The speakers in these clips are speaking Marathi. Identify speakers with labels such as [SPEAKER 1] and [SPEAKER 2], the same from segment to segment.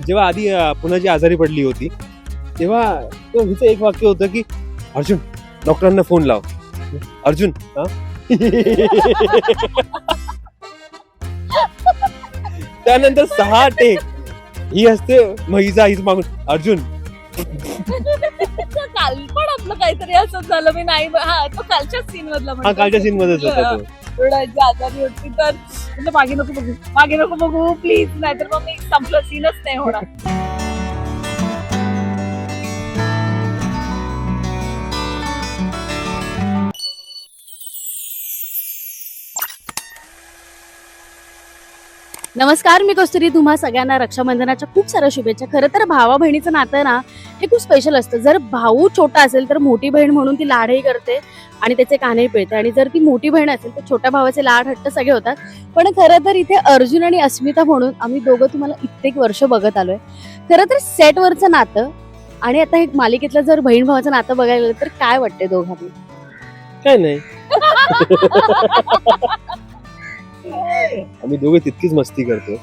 [SPEAKER 1] जेव्हा आधी पुन्हा आजारी पडली होती तेव्हा तो हिचं एक वाक्य होतं की अर्जुन डॉक्टरांना फोन लाव. अर्जुन हा? त्यानंतर सहा टेक ही असते मग हिचा मागून अर्जुन.
[SPEAKER 2] काल पण आपलं काहीतरी असंच झालं मी नाही हा तो कालच्या सीन मधला
[SPEAKER 1] हा. कालच्या सीन मध्येच होता तो.
[SPEAKER 2] रडायची आजारी होती तर म्हणजे मागे नको बघू मागे नको बघू प्लीज नाहीतर मग मी संपलं सीनच नाही होणार.
[SPEAKER 3] नमस्कार मी कस्तुरी तुम्हा सगळ्यांना रक्षाबंधनाच्या खूप साऱ्या शुभेच्छा. खरं तर भावा बहिणीचं नातं ना हे खूप स्पेशल असतं. जर भाऊ छोटा असेल तर मोठी बहीण म्हणून ती लाडही करते आणि त्याचे कानही पिळते. आणि जर ती मोठी बहीण असेल तर छोट्या भावाचे लाड हट्ट सगळे होतात. पण खरं तर इथे अर्जुन आणि अस्मिता म्हणून आम्ही दोघं तुम्हाला कित्येक वर्ष बघत आलोय. खरं तर सेटवरचं नातं आणि आता हे मालिकेतलं जर बहीण भावाचं नातं बघायला गेलं तर काय वाटते दोघांनी?
[SPEAKER 1] काय नाही. आम्ही दोघे तितकीच मस्ती करतो.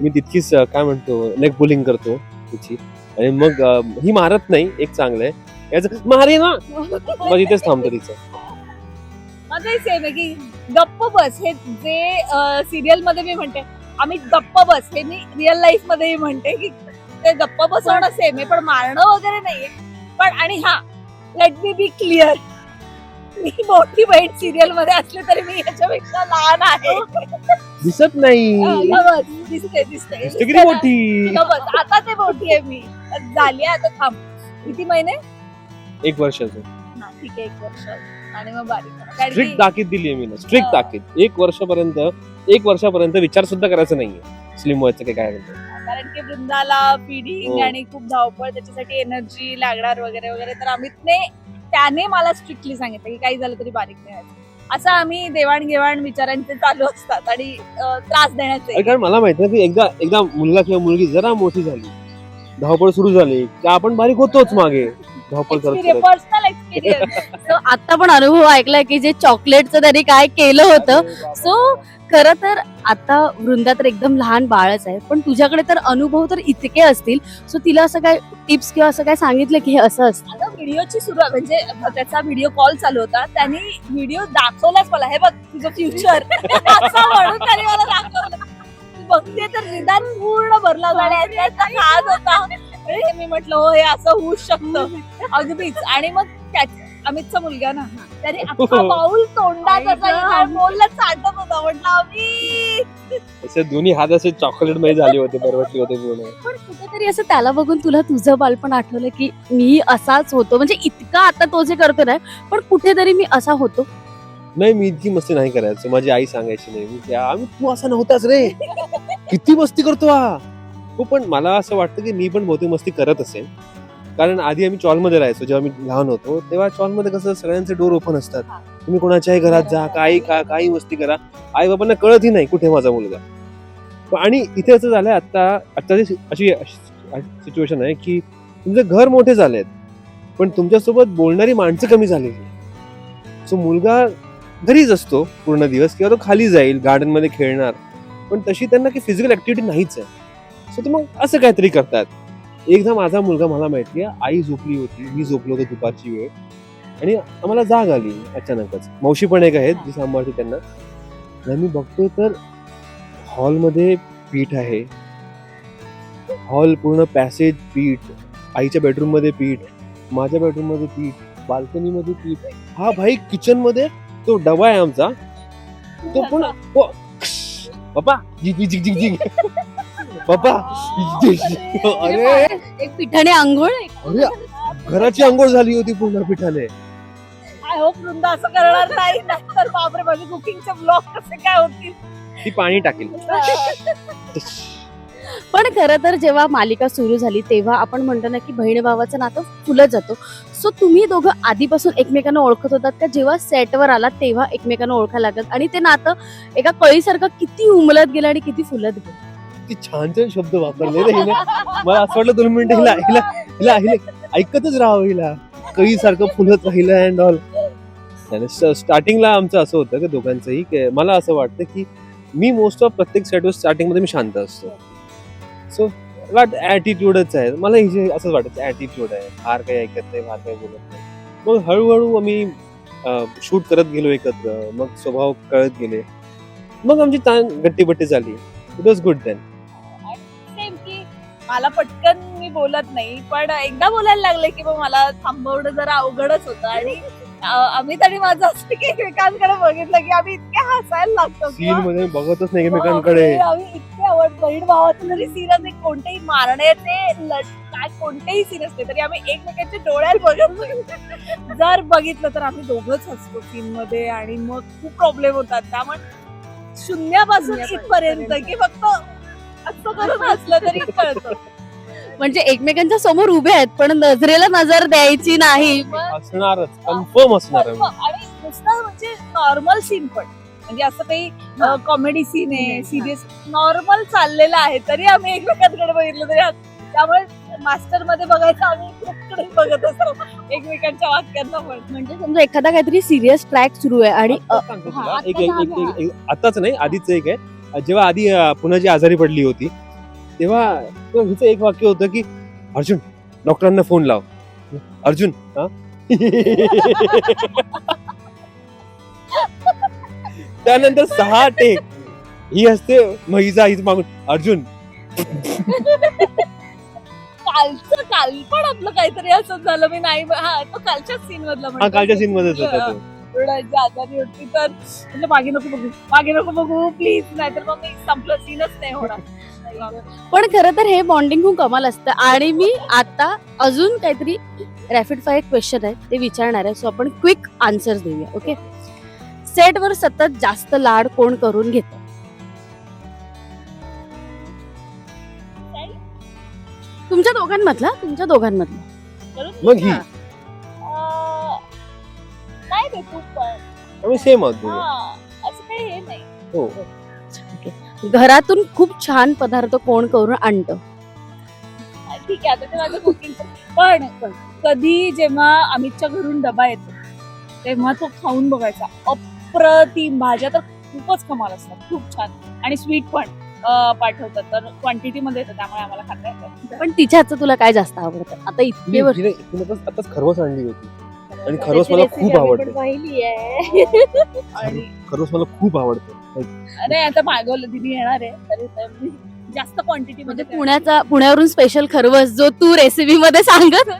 [SPEAKER 1] मी तितकीच काय म्हणतो नेक बुलिंग करतो तिची. आणि मग ही मारत नाही एक चांगलं आहे. याचं मारे ना. मग इथेच थांबतो तिचं.
[SPEAKER 2] माझंही सेम आहे की गप्प बस. हे जे सिरियलमध्ये मी म्हणते आम्ही गप्प बस. हे मी रिअल लाईफ मध्येही म्हणते की ते गप्प बसवणं सेम आहे पण मारणं वगैरे नाहीये. पण आणि हा लेट मी बी क्लिअर मी मोठी बहीण सिरियलमध्ये असली तरी मी याच्यापेक्षा लहान आहे.
[SPEAKER 1] दिसत नाही.
[SPEAKER 2] बस, दिसते दिसते
[SPEAKER 1] दिसते किती मोठी?
[SPEAKER 2] आता ते मोठी आहे मी. झाली आहे आता थांब. किती महिने?
[SPEAKER 1] एक वर्षाचं.
[SPEAKER 2] हा, ठीक आहे एक वर्ष. आणि मग बारीक करा. कारण
[SPEAKER 1] स्ट्रिक्ट ताकीद दिली आहे मी स्ट्रिक्ट
[SPEAKER 2] हा.
[SPEAKER 1] ताकीद. एक वर्षापर्यंत एक वर्षापर्यंत विचार सुद्धा करायचा नाहीये. स्लिम व्हायचं काय काय
[SPEAKER 2] कारण की वृंदाला फिडिंग
[SPEAKER 1] हो.
[SPEAKER 2] आणि खूप धावपळ त्याच्यासाठी एनर्जी लागणार वगैरे वगैरे. तर अमितने त्याने मला स्ट्रिक्टली सांगितलं की काही झालं तरी बारीक नाही असं आम्ही देवाणघेवाण विचारांचे चालू असतात आणि त्रास देण्याचे.
[SPEAKER 1] कारण मला माहीत आहे की एकदा एकदा मुलगा किंवा मुलगी जरा मोठी झाली धावपळ सुरू झाली की आपण बारीक होतोच मागे. धावपळ करत करत
[SPEAKER 2] पर्सनल एक्सपिरियन्स
[SPEAKER 3] So, आता पण अनुभव ऐकलाय की जे चॉकलेटचं त्यांनी काय केलं होतं. सो खरं तर आता वृंदा तर एकदम लहान बाळच आहे. पण तुझ्याकडे तर अनुभव तर इतके असतील. सो तिला असं काय टिप्स किंवा असं काय सांगितलं की हे असं असतं?
[SPEAKER 2] आता व्हिडिओची सुरुवात म्हणजे त्याचा व्हिडिओ कॉल चालू होता. त्यांनी व्हिडिओ दाखवलाच मला. हे बघ तुझं फ्युचर असं म्हणून त्याने मला दाखवलं. तू बघते तर निदान पूर्ण भरला होता. आणि मी म्हटलं हो हे असं होऊच शकतं. अगदीच. आणि मग अमितचा मुलगा ना त्याने अख्खा काय बोललं चाटत होता. म्हटलं अमित.
[SPEAKER 1] असे दोन्ही हात असे चॉकलेटमध्ये झाले होते बरवटले होते
[SPEAKER 3] पण कुठेतरी असं त्याला बघून तुला तुझं बालपण आठवलं की मी असाच होतो? म्हणजे इतका आता तो जे करतो ना पण कुठेतरी मी असा होतो?
[SPEAKER 1] नाही मी इतकी मस्ती नाही करायचं. माझी आई सांगायची नाही. मी आम्ही तू असा नव्हताच रे. किती मस्ती करतो हा. हो पण मला असं वाटतं की मी पण बहुतेक मस्ती करत असेल. कारण आधी आम्ही चॉलमध्ये राहायचो जेव्हा मी लहान होतो तेव्हा चॉलमध्ये कसं सगळ्यांचे डोर ओपन असतात. तुम्ही कोणाच्याही घरात जा काही खा काही मस्ती करा. आई बाबांना कळतही नाही कुठे माझा मुलगा. आणि इथे असं झालंय आता आत्ताची अशी सिच्युएशन आहे की तुमचे घर मोठे झालेत पण तुमच्यासोबत बोलणारी माणसं कमी झालेली सो मुलगा घरीच असतो पूर्ण दिवस किंवा तो खाली जाईल गार्डनमध्ये खेळणार. पण तशी त्यांना काही फिजिकल ऍक्टिव्हिटी नाहीच आहे. सो ते मग असं काहीतरी करतात. एकदा माझा मुलगा मला माहिती आहे आई झोपली होती मी झोपलो होतो दुपारची वेळ. आणि आम्हाला जाग आली अचानकच. मावशी पण एक आहेत जी सांभाळते त्यांना. आणि मी बघतोय तर हॉलमध्ये पीठ आहे. हॉल पूर्ण पॅसेज पीठ आईच्या बेडरूममध्ये पीठ माझ्या बेडरूममध्ये पीठ बाल्कनी मध्ये पीठ. हा भाई किचनमध्ये तो डबा आहे आमचा. तो पण. पप्पा जिग जिग जिग पप्पा अरे
[SPEAKER 3] एक पिठाने आंघोळ?
[SPEAKER 1] अरे घराची अंघोळ झाली होती पूर्ण पिठाने.
[SPEAKER 2] आय होप वृंदा असं करणार नाही तर बापरे माझे कुकिंगचे ब्लॉग कसे काय होतील?
[SPEAKER 1] ती पाणी टाकेल.
[SPEAKER 3] पण खरं तर जेव्हा मालिका सुरू झाली तेव्हा आपण म्हणतो ना की बहीण भावाचं नातं फुलत जातो. सो तुम्ही दोघं आधीपासून एकमेकांना ओळखत होतात का? जेव्हा सेटवर आला तेव्हा एकमेकांना ओळखायला लागत आणि ते नातं एका कळीसारखं किती उमलत गेलं आणि किती फुलत गेलं?
[SPEAKER 1] किती छान छान शब्द वापरले हिने. मला असं वाटलं दोन मिनिटं हिला हिला हिला हिला ऐकतच राहावं हिला. कळी सारखं फुलत राहिलं अँड ऑल स्टार्टिंगला आमचं असं होतं की दोघांचंही की मला असं वाटतं की मी मोस्ट ऑफ प्रत्येक सेटवर स्टार्टिंगमध्ये मी शांत असतो. सो वाट ऍटिट्यूडच आहे. मला हे असंच वाटत ऍटिट्यूड आहे. फार काही ऐकत नाही फार काही बोलत नाही. मग हळूहळू आम्ही शूट करत गेलो एकत्र. मग स्वभाव कळत गेले. मग आमची ताण गट्टीबट्टी झाली. इट वॉज गुड देन
[SPEAKER 2] मला पटकन मी बोलत नाही पण एकदा बोलायला लागले की मग मला थांबवणं जरा अवघडच होतं. आणि अमित आणि माझं असं की एकमेकांकडे बघितलं की आम्ही इतके हसायला लागतो
[SPEAKER 1] सीन
[SPEAKER 2] किंवा
[SPEAKER 1] मध्ये बघतच नाही एकमेकांकडे.
[SPEAKER 2] बापरे, आम्ही इतके आवड बहीण भावाचे जरी सीन असते कोणतेही मारण्याचे काय कोणतेही सीन असते तरी आम्ही एकमेकांच्या डोळ्यात बघत बघत- जर बघितलं तर आम्ही दोघच हसतो सीन मध्ये आणि मग खूप प्रॉब्लेम होतात. त्यामुळे शून्यापासून इथपर्यंत की फक्त करून हसलं तरी कळतं.
[SPEAKER 3] म्हणजे एकमेकांच्या समोर उभे आहेत पण नजरेला नजर द्यायची नाही.
[SPEAKER 1] असणारच कन्फर्म असणार आहे.
[SPEAKER 2] आणि नुसतं म्हणजे नॉर्मल सीन पण. म्हणजे असं काही कॉमेडी सीन आहे सिरियस नॉर्मल चाललेलं आहे तरी आम्ही एकमेकांकडे बघितलं तरी त्यामुळे मास्टरमध्ये बघायचं आम्ही बघत असतो एकमेकांच्या वाक्यांना पण.
[SPEAKER 3] म्हणजे समजा एखादा काहीतरी सिरियस ट्रॅक सुरू आहे आणि अ,
[SPEAKER 1] आता सांगतो
[SPEAKER 3] हा,
[SPEAKER 1] तुला.
[SPEAKER 3] आता
[SPEAKER 1] एक- एक-
[SPEAKER 3] सांगा.
[SPEAKER 1] एक- एक- एक- आताच नाही आधीच एक आहे. जेव्हा आधी पुन्हा जी आजारी पडली होती तेव्हा हिचं एक वाक्य होतं की अर्जुन डॉक्टरांना फोन लाव. अर्जुन हा? त्यानंतर सहा टेक ही असते महिजा हीच मागून. अर्जुन.
[SPEAKER 2] कालचं काल पण आपलं काहीतरी असं झालं मी नाही हा तो कालच्या सीन मधला
[SPEAKER 1] हा. कालच्या सीन मध्येच होता तो.
[SPEAKER 2] एवढ्याची आजारी होती तर म्हणजे मागे नको बघू मागे नको बघू प्लीज नाहीतर मग मी संपलं सीनच नाही होणार.
[SPEAKER 3] पण खरं तर हे बॉन्डिंग खूप कमाल असतं. आणि मी आता अजून काहीतरी रॅपिड फायर क्वेश्चन आहे ते विचारणार आहे. सो आपण क्विक आन्सर देऊया ओके सेटवर सतत जास्त लाड कोण करून घेत? तुमच्या दोघांमधला? तुमच्या दोघांमधला?
[SPEAKER 1] मग ही.
[SPEAKER 2] पण
[SPEAKER 1] आम्ही सेम आहोत दोघं.
[SPEAKER 2] हा असं काही हे नाही.
[SPEAKER 1] हो.
[SPEAKER 3] घरातून खूप छान पदार्थ कोण करून आणतं?
[SPEAKER 2] ठीक आहे आता ते माझं कुकिंग पण कधी जेव्हा अमितच्या घरून डबा येतो तेव्हा तो खाऊन बघायचा. अप्रतिम भाज्या तर खूपच कमाल असतात खूप छान. आणि स्वीट पण अं, पाठवतात. तर क्वांटिटी मध्ये येतं त्यामुळे आम्हाला खाता येतं.
[SPEAKER 3] पण तिच्या हातचं तुला काय जास्त आवडतं? आता इतके वर्ष
[SPEAKER 1] तिने- तिने आताच- आताच खरवस आणली होती. आणि खरवस मला खूप आवडते.
[SPEAKER 3] पाहिली आहे.
[SPEAKER 2] आणि
[SPEAKER 1] खरवस मला खूप आवडते.
[SPEAKER 2] अरे आता मागवलं दिदी येणार आहे. तरी जास्त क्वांटिटी
[SPEAKER 3] म्हणजे
[SPEAKER 2] मध्ये
[SPEAKER 3] पुण्याचा पुण्यावरून स्पेशल खरवस जो तू रेसिपी मध्ये सांगत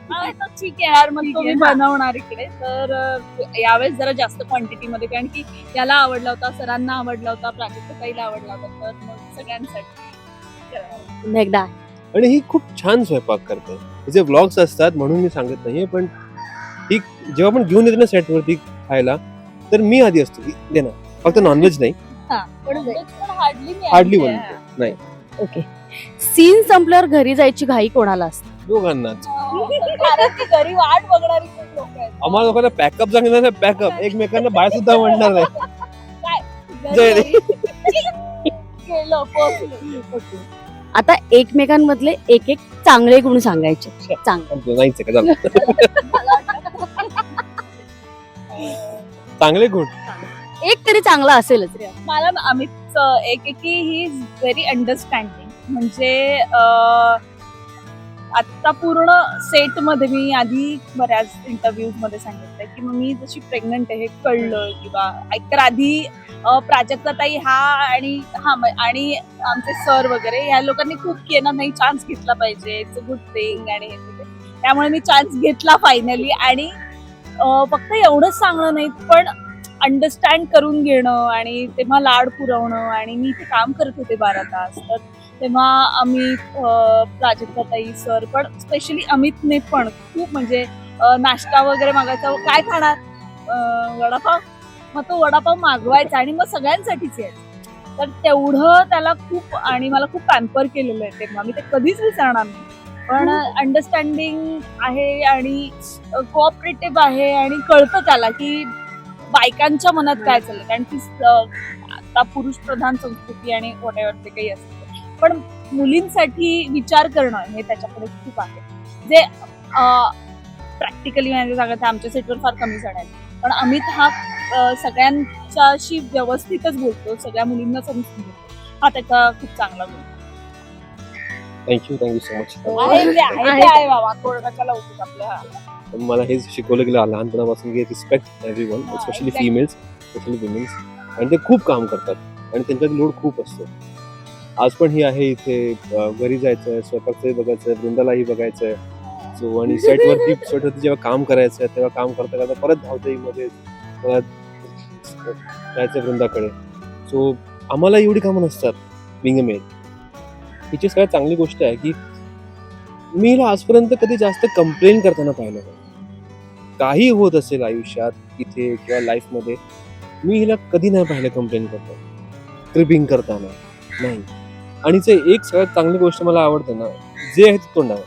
[SPEAKER 2] ठीक आहे यार. मग
[SPEAKER 3] ठीक
[SPEAKER 2] तो
[SPEAKER 3] आहे,
[SPEAKER 2] मी
[SPEAKER 3] हा.
[SPEAKER 2] बनवणार इकडे. तर यावेळेस जरा जास्त क्वांटिटी मध्ये कारण की याला आवडला होता सरांना आवडला होता प्राजक्त ताईला आवडला होता. तर मग सगळ्यांसाठी
[SPEAKER 3] एकदा.
[SPEAKER 1] आणि ही खूप छान स्वयंपाक करते. तिचे व्लॉग्स असतात म्हणून मी सांगत नाहीये पण ही जेव्हा आपण घेऊन येते ना सेटवरती खायला तर मी आधी असतो की दे ना फक्त नॉनव्हेज नाही.
[SPEAKER 2] हार्डली मी
[SPEAKER 1] हार्डली
[SPEAKER 2] आणते.
[SPEAKER 1] बनवतो. नाही.
[SPEAKER 3] ओके सीन संपल्यावर घरी जायची घाई कोणाला असते?
[SPEAKER 1] दोघांनाच
[SPEAKER 2] कारण की घरी वाट बघणारी
[SPEAKER 1] आम्हाला लोकांना पॅकअप सांगितलं ना पॅकअप एकमेकांना बाय सुद्धा म्हणणार नाही. जय रे.
[SPEAKER 3] आता एकमेकांमधले एक एक चांगले गुण सांगायचे. चांग
[SPEAKER 1] संपलं, नाहीच आहे का? झालं चांगले गुण.
[SPEAKER 3] एक तरी चांगला असेलच. रे
[SPEAKER 2] मला अमित एक की ही इज व्हेरी अंडरस्टँडिंग म्हणजे अं, आता पूर्ण सेटमध्ये मी आधी बऱ्याच इंटरव्ह्यूजमध्ये सांगितलं की मग मी जशी प्रेग्नंट आहे हे कळलं किंवा एकतर आधी प्राजक्ताताई हा आणि हा आणि आमचे सर वगैरे ह्या लोकांनी खूप केलं नाही चान्स घेतला पाहिजे इट्स अ गुड थिंग आणि हे त्यामुळे मी चान्स घेतला फायनली आणि फक्त एवढंच सांगणं नाही पण अंडरस्टँड करून घेणं आणि तेव्हा लाड पुरवणं आणि मी ते काम करत होते बारा तास तर तेव्हा अमित प्राजक्ताताई सर पण स्पेशली अमितने पण खूप म्हणजे नाश्ता वगैरे मागायचा. काय खाणार? वडापाव? मग तो वडापाव मागवायचा आणि मग सगळ्यांसाठीच यायचा. तर तेवढं त्याला खूप आणि मला खूप पॅम्पर केलेलं आहे तेव्हा. मी ते कधीच विसरणार नाही. पण अंडरस्टँडिंग आहे आणि कोऑपरेटिव्ह आहे आणि कळतं त्याला की बायकांच्या मनात काय चाललंय. कारण की आता पुरुष प्रधान संस्कृती आणि वॉट एव्हर ते काही असतं. पण मुलींसाठी विचार करणं हे त्याच्याकडे खूप आहे. जे प्रॅक्टिकली म्हणजे सांगत आमच्या सेटवर फार कमी जण आहेत. पण अमित हा सगळ्यांच्याशी व्यवस्थितच बोलतो सगळ्या मुलींना समजून घेतो. हा त्याचा खूप चांगला गुण.
[SPEAKER 1] थँक्यू थँक्यू सो मच मला हेच शिकवलं गेलं लहानपणापासून की respect everyone specially. Females specially womens आणि ते खूप काम करतात. आणि त्यांच्यात लोड खूप असतो. आज पण ही आहे इथे. घरी जायचंय स्वयंपाकचंही बघायचंय वृंदालाही बघायचंय. सो आणि सेटवरती सेटवरती जेव्हा काम करायचं तेव्हा काम करता करता परत धावते मध्ये. मला जायचं वृंदाकडे. सो आम्हाला एवढी कामं नसतात बिंग मेल हिची सगळ्यात चांगली गोष्ट आहे की मी हिला आजपर्यंत कधी जास्त कंप्लेन करताना पाहिलं नाही. काही होत असेल आयुष्यात इथे किंवा लाईफमध्ये मी हिला कधी नाही पाहिलं कंप्लेन करताना. ट्रिपिंग करताना. नाही. आणि ते एक सगळ्यात चांगली गोष्ट मला आवडते ना जे आहे ते तोंडावर.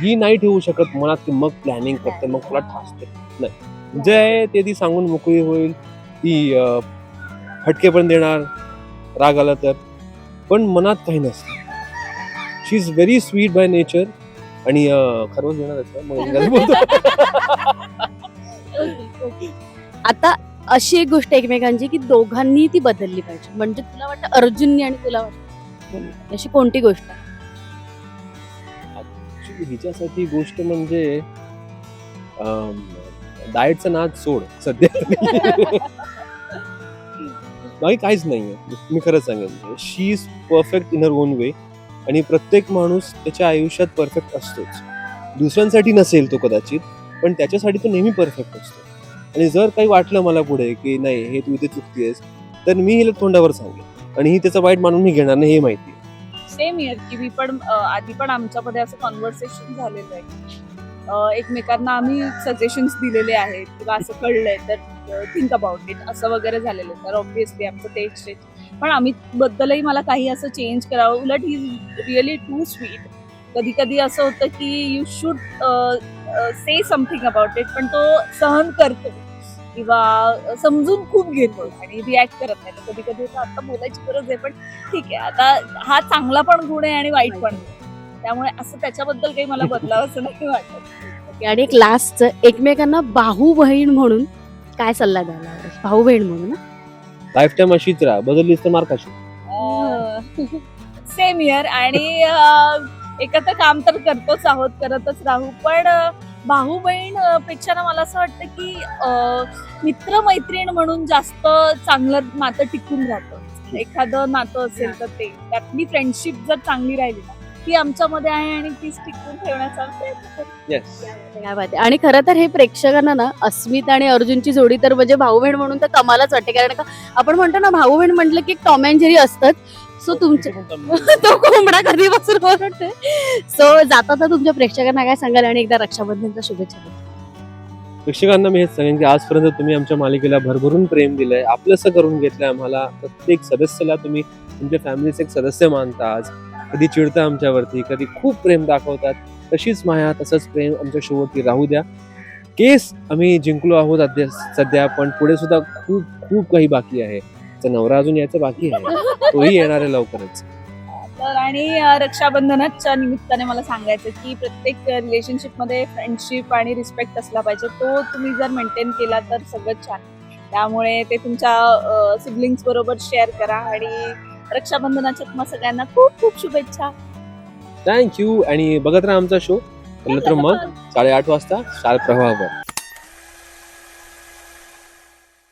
[SPEAKER 1] ही नाही ठेवू शकत मनात की मग प्लॅनिंग करते मग तुला ठासते. नाही. जे आहे ते ती सांगून मोकळी होईल. ती फटके पण देणार राग आला तर. पण मनात काही नसतं. She is very sweet by nature आणि खरवस देणार असतं मग बोलतो.
[SPEAKER 3] आता अशी एक गोष्ट एकमेकांची की दोघांनी ती बदलली पाहिजे. म्हणजे तुला वाटतं अर्जुननी आणि तुला वाटतं अशी कोणती गोष्ट
[SPEAKER 1] हिच्यासाठी गोष्ट म्हणजे डाएटचा नाद सोड. सध्या बाकी काहीच नाहीये. मी खरंच सांगेन. She is perfect in her own way आणि प्रत्येक माणूस त्याच्या आयुष्यात परफेक्ट असतोच. दुसऱ्यांसाठी नसेल तो कदाचित पण त्याच्यासाठी तो नेहमी परफेक्ट असतो. आणि जर काही वाटलं मला पुढे की नाही हे तू इथे चुकतेस तर मी हिला तोंडावर सांगेन आणि ही त्याचं वाईट मानून मी घेणार नाही हे माहिती
[SPEAKER 2] सेम इयर की मी पण आधी पण आमच्यामध्ये असं कॉन्व्हर्सेशन झालेलं आहे. एकमेकांना आम्ही सजेशन्स दिलेले आहेत किंवा असं कळलंय तर थिंक अबाउट इट असं वगैरे झालेलं आहे. तर ऑब्व्हियसली आमचं ते एक्सचेंज पण आम्ही बद्दलही मला काही असं चेंज करावं उलट ही रिअली टू स्वीट कधी कधी असं होतं की you should say something about it पण तो सहन करतो. किंवा समजून खूप घेतो आणि रिॲक्ट करत नाही. कधी कधी आता बोलायची गरज आहे पण ठीक आहे. आता हा चांगला पण गुण आहे आणि वाईट पण. त्यामुळे असं त्याच्याबद्दल काही मला बदलावं असं नाही वाटत.
[SPEAKER 3] आणि एक लास्टचं एकमेकांना भाऊ बहीण म्हणून काय सल्ला द्यायला भाऊ बहीण म्हणून?
[SPEAKER 1] लाईफ टाईम अशीच राहा. बदललीस तर मार्काशी
[SPEAKER 2] सेम इयर आणि एकत्र काम तर करतोच आहोत करतच राहू. पण भाऊ बहीणपेक्षा ना मला असं वाटतं की अं, मित्र मैत्रीण म्हणून जास्त चांगलं नातं टिकून राहतं. एखादं नातं असेल तर ते. त्यातली फ्रेंडशिप जर चांगली राहिली ना ती आमच्यामध्ये आहे आणि तीच टिकवून ठेवण्याचा प्रयत्न.
[SPEAKER 3] आणि खरं तर हे प्रेक्षकांना ना अस्मिता आणि अर्जुनची जोडी तर म्हणजे भाऊ बहीण म्हणून तर कमालच वाटते. कारण का आपण म्हणतो ना भाऊ बहीण म्हटलं की टॉम अँड जेरी असतात सो तुमचे तो कोंबडा कधीपासून ओरडते सो जाता तर तुमच्या प्रेक्षकांना काय सांगाल आणि एकदा रक्षाबंधनच्या शुभेच्छा द्या.
[SPEAKER 1] प्रेक्षकांना मी हेच सांगेन की आजपर्यंत तुम्ही आमच्या मालिकेला भरभरून प्रेम दिलंय आपलंसं करून घेतलंय आम्हाला. प्रत्येक सदस्याला तुम्ही तुमच्या फॅमिलीचे एक सदस्य मानता आज. कधी चिडता आमच्यावरती कधी खूप प्रेम दाखवतात. तशीच माया तसंच प्रेम आमच्या शोवरती राहू द्या. केस आम्ही जिंकलो आहोत अद्या सध्या पण पुढे सुद्धा खूप खूप काही बाकी आहे. तर नवरा अजून यायचं बाकी आहे. तोही येणार आहे लवकरच.
[SPEAKER 2] तर आणि रक्षाबंधनाच्या निमित्ताने मला सांगायचं की प्रत्येक रिलेशनशिपमध्ये फ्रेंडशिप आणि रिस्पेक्ट असला पाहिजे. तो तुम्ही जर मेंटेन केला तर सगळं छान. त्यामुळे ते तुमच्या सिबलिंग्स बरोबर शेअर करा आणि रक्षाबंधनाच्या तुम्हाला सगळ्यांना खूप खूप शुभेच्छा.
[SPEAKER 1] थँक्यू आणि बघत राहा आमचा शो तर मग साडेआठ वाजता स्टार प्रवाहावर